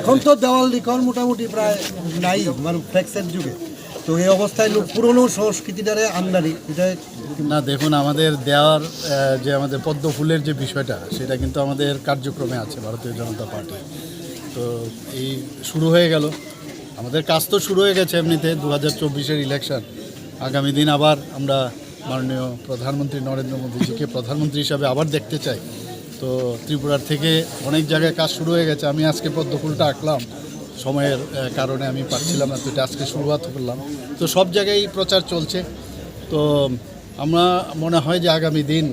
এখন তো দেওয়াল লিখন মোটামুটি প্রায় নাই মানে ফ্লেক্সের যুগে। তো এই অবস্থায় লোক পুরনো সংস্কৃতিটারে আমদানি এটা না, দেখুন, আমাদের দেওয়ার যে আমাদের পদ্ম ফুলের যে বিষয়টা, সেটা কিন্তু আমাদের কার্যক্রমে আছে, ভারতীয় জনতা পার্টি। তো এই শুরু হয়ে গেল। আমাদের কাজ তো শুরু হয়ে গেছে এমনিতে দু হাজার চব্বিশের ইলেকশন আগামী দিন আবার আমরা মাননীয় প্রধানমন্ত্রী নরেন্দ্র মোদীজিকে প্রধানমন্ত্রী হিসাবে আবার দেখতে চাই। তো ত্রিপুরার থেকে অনেক জায়গায় কাজ শুরু হয়ে গেছে। আমি আজকে পদ্ম ফুলটা আঁকলাম। সময়ের কারণে আমি পারছিলাম না, তো এটা আজকে শুরুয়াত করলাম। তো সব জায়গায় প্রচার চলছে। তো আমরা, মনে হয় যে আগামী দিন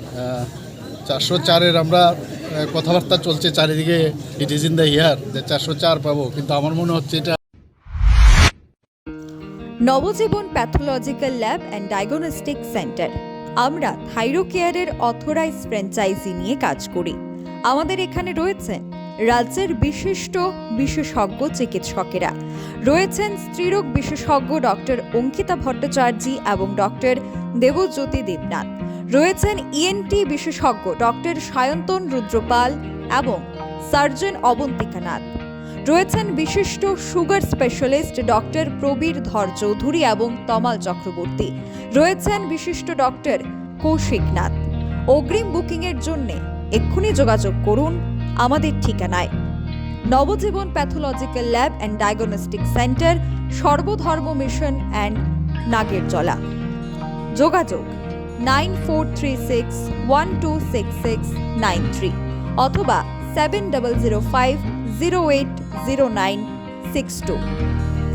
চারশো চারের আমরা কথাবার্তা চলছে চারিদিকে। It is in the year যে চারশো চার পাবো, কিন্তু আমার মনে হচ্ছে এটা Nabajiban pathological lab and diagnostic centre. আমরা থাইরোকেয়ারের অথরাইজ ফ্র্যাঞ্চাইজি নিয়ে কাজ করি। আমাদের এখানে রয়েছেন রাজ্যের বিশিষ্ট বিশেষজ্ঞ চিকিৎসকেরা। রয়েছেন স্ত্রীরোগ বিশেষজ্ঞ ডক্টর অঙ্কিতা ভট্টাচার্য এবং ডক্টর দেবজ্যোতি দেবনাথ। রয়েছেন ইএনটি বিশেষজ্ঞ ডক্টর সায়ন্তন রুদ্রপাল এবং সার্জন অবন্তিকা নাথ রয়েছেন বিশিষ্ট সুগার স্পেশালিস্ট ডক্টর প্রবীর ধর চৌধুরী এবং তমাল চক্রবর্তী। রয়েছেন বিশিষ্ট ডক্টর কৌশিক নাথ। অগ্রিম বুকিংয়ের জন্য এক্ষুনি যোগাযোগ করুন আমাদের ঠিকানায়। Nabajiban pathological lab and diagnostic centre, Sarbadharma mission and Nagerjala. যোগাযোগ nine four three six one two six six nine three অথবা seven double zero five zero eight zero nine six two